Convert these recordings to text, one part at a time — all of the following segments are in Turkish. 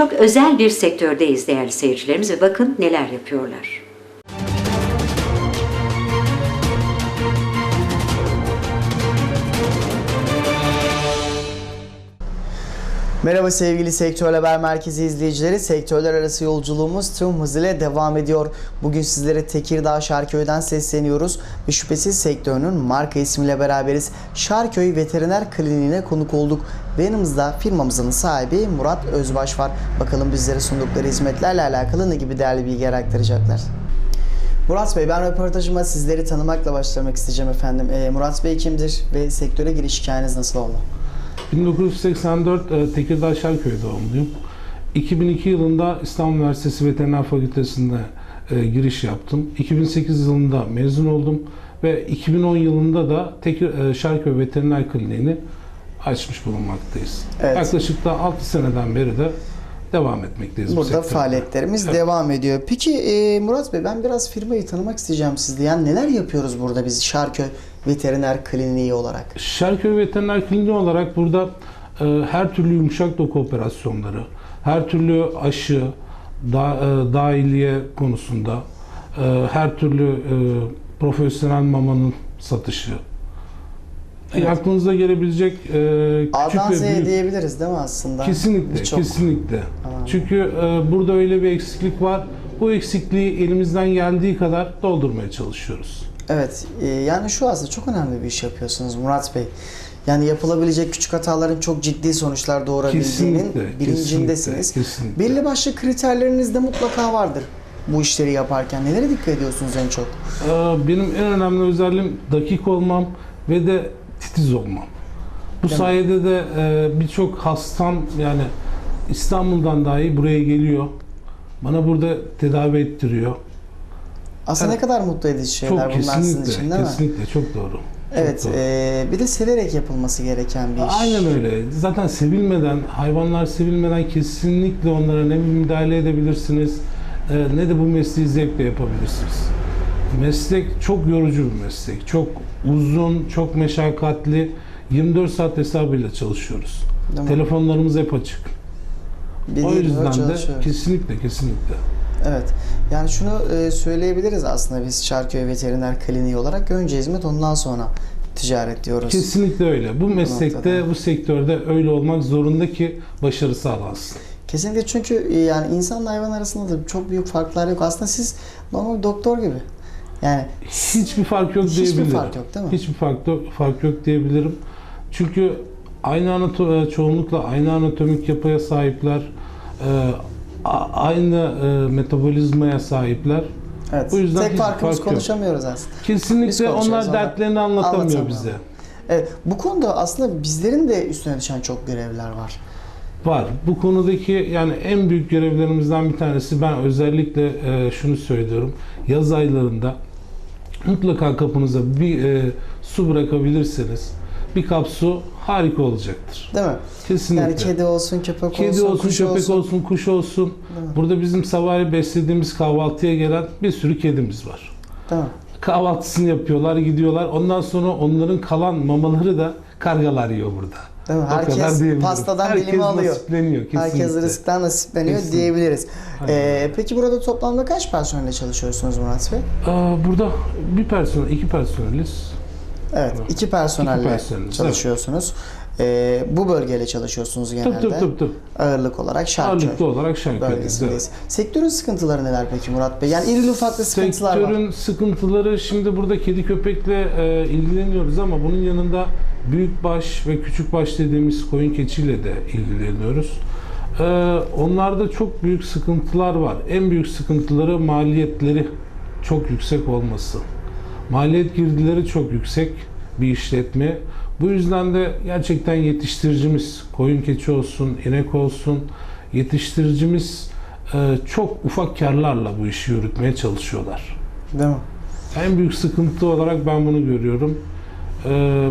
Çok özel bir sektördeyiz değerli seyircilerimiz ve bakın neler yapıyorlar. Merhaba sevgili Sektör Haber Merkezi izleyicileri. Sektörler arası yolculuğumuz tüm hızıyla devam ediyor. Bugün sizlere Tekirdağ Şarköy'den sesleniyoruz ve şüphesiz sektörünün marka ismiyle beraberiz. Şarköy Veteriner Kliniğine konuk olduk ve yanımızda firmamızın sahibi Murat Özbaş var. Bakalım bizlere sundukları hizmetlerle alakalı ne gibi değerli bilgiler aktaracaklar. Murat Bey, ben röportajıma sizleri tanımakla başlamak isteyeceğim efendim. Ee, Murat Bey kimdir ve sektöre giriş hikayeniz nasıl oldu? 1984 e, Tekirdağ Şarköy doğumluyum. 2002 yılında İstanbul Üniversitesi Veteriner Fakültesi'nde e, giriş yaptım. 2008 yılında mezun oldum ve 2010 yılında da Tekir, e, Şarköy Veteriner Kliniğini açmış bulunmaktayız. Evet. Yaklaşık da 6 seneden beri de devam etmekteyiz bu Burada sektörde. faaliyetlerimiz Evet. devam ediyor. Peki e, Murat Bey ben biraz firmayı tanımak isteyeceğim sizde. Yani neler yapıyoruz burada biz Şarköy Veteriner Kliniği olarak? Şarköy Veteriner Kliniği olarak burada e, her türlü yumuşak doku operasyonları, her türlü aşı, da, e, dahiliye konusunda, e, her türlü e, profesyonel mamanın satışı, Evet. aklınıza gelebilecek e, küçük A'dan ve Z'ye büyük diyebiliriz değil mi aslında? Kesinlikle, Birçok- kesinlikle. Çünkü e, burada öyle bir eksiklik var. Bu eksikliği elimizden geldiği kadar doldurmaya çalışıyoruz. Evet, e, yani şu aslında çok önemli bir iş yapıyorsunuz Murat Bey. Yani yapılabilecek küçük hataların çok ciddi sonuçlar doğurabildiğinin Kesinlikle, bilincindesiniz. kesinlikle, kesinlikle. Belli başlı kriterleriniz de mutlaka vardır bu işleri yaparken. Nelere dikkat ediyorsunuz en çok? Ee, Benim en önemli özelliğim dakik olmam ve de titiz olmam. Bu Değil mi? sayede de e, birçok hastam yani İstanbul'dan dahi buraya geliyor. Bana burada tedavi ettiriyor. Aslında Evet. ne kadar mutlu edici şeyler çok bunlar sizin için değil mi? kesinlikle çok doğru. Çok Evet, doğru. e, bir de severek yapılması gereken bir iş. Aynen öyle. Zaten sevilmeden, hayvanlar sevilmeden kesinlikle onlara ne müdahale edebilirsiniz e, ne de bu mesleği zevkle yapabilirsiniz. Meslek çok yorucu bir meslek. Çok uzun, çok meşakkatli. 24 saat hesabıyla çalışıyoruz. Değil mi? Telefonlarımız hep açık. Bir o yüzden de kesinlikle kesinlikle. Evet. Yani şunu e, söyleyebiliriz aslında biz Şarköy Veteriner Kliniği olarak önce hizmet ondan sonra ticaret diyoruz. Kesinlikle öyle. Bu meslekte, noktada. bu sektörde öyle olmak zorunda ki başarı sağlansın. Kesinlikle çünkü e, yani insanla hayvan arasında da çok büyük farklar yok. Aslında siz normal doktor gibi. Yani Hiçbir fark yok Hiçbir diyebilirim. fark yok, değil mi? Hiçbir fark, yok- fark yok diyebilirim. Çünkü aynı anato e, çoğunlukla aynı anatomik yapıya sahipler. e, aynı e, metabolizmaya sahipler. evet. Bu yüzden tek farkımız fark yok. konuşamıyoruz aslında. Biz Kesinlikle onlar onlar dertlerini anlatamıyor anlatamıyor. bize. Evet. Bu konuda aslında bizlerin de üstüne düşen çok görevler var. Var. Bu konudaki yani en büyük görevlerimizden bir tanesi ben özellikle şunu söylüyorum. Yaz aylarında mutlaka kapınıza bir e, su bırakabilirseniz bir kap su harika olacaktır. Değil mi? Kesinlikle. Yani kedi olsun, köpek Kedi olsun, olsun, kuş köpek olsun. olsun. kuş olsun. Burada bizim sabahleyin beslediğimiz kahvaltıya gelen bir sürü kedimiz var. Mi? Kahvaltısını yapıyorlar, gidiyorlar. Ondan sonra onların kalan mamaları da kargalar yiyor burada. Değil mi? O kadar Herkes pastadan Herkes dilimi alıyor. nasipleniyor kesinlikle. Herkes rızıktan nasipleniyor Kesinlikle. diyebiliriz. Aynen. Ee, peki burada toplamda kaç personelle çalışıyorsunuz Murat Bey? Aa, burada bir personel, iki personeliz. Evet, Evet. iki personelle İki çalışıyorsunuz. Ee, bu bölgeyle çalışıyorsunuz genelde. Tıp tıp tıp. Ağırlık olarak Şarköy Ağırlıklı olarak Şarköy'deyiz. bölgesindeyiz. Sektörün sıkıntıları neler peki Murat Bey? Yani irili ufaklı sıkıntılar var. Sektörün sıkıntıları şimdi burada kedi köpekle e, ilgileniyoruz ama bunun yanında büyükbaş ve küçükbaş dediğimiz koyun keçiyle de ilgileniyoruz. E, onlarda çok büyük sıkıntılar var. En büyük sıkıntıları maliyetleri çok yüksek olması. Maliyet girdileri çok yüksek bir işletme. Bu yüzden de gerçekten yetiştiricimiz, koyun keçi olsun, inek olsun, yetiştiricimiz e, çok ufak karlarla bu işi yürütmeye çalışıyorlar. Değil mi? En büyük sıkıntı olarak ben bunu görüyorum. E,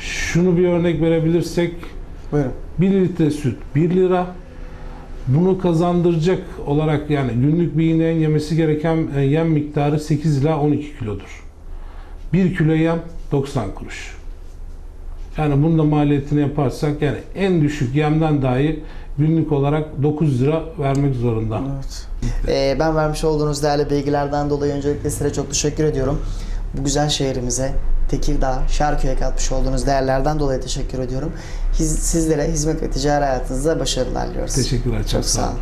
şunu bir örnek verebilirsek, Buyurun. 1 litre süt 1 lira. Bunu kazandıracak olarak yani günlük bir ineğin yemesi gereken e, yem miktarı 8 ila 12 kilodur. 1 kilo yem 90 kuruş. Yani bunun da maliyetini yaparsak yani en düşük yemden dahi günlük olarak 9 lira vermek zorunda. Evet. Ee, ben vermiş olduğunuz değerli bilgilerden dolayı öncelikle size çok teşekkür ediyorum. Bu güzel şehrimize Tekirdağ, Şarköy'e katmış olduğunuz değerlerden dolayı teşekkür ediyorum. Hiz- sizlere hizmet ve ticari hayatınızda başarılar diliyoruz. Teşekkürler. Çok, Çok sağ olun.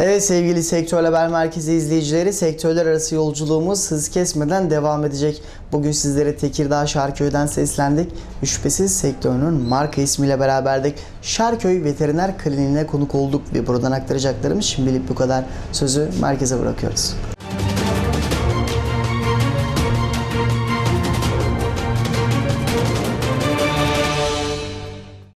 Evet sevgili Sektör Haber Merkezi izleyicileri sektörler arası yolculuğumuz hız kesmeden devam edecek. Bugün sizlere Tekirdağ Şarköy'den seslendik. Şüphesiz sektörünün marka ismiyle beraberdik. Şarköy Veteriner Kliniğine konuk olduk ve buradan aktaracaklarımız şimdilik bu kadar. Sözü merkeze bırakıyoruz.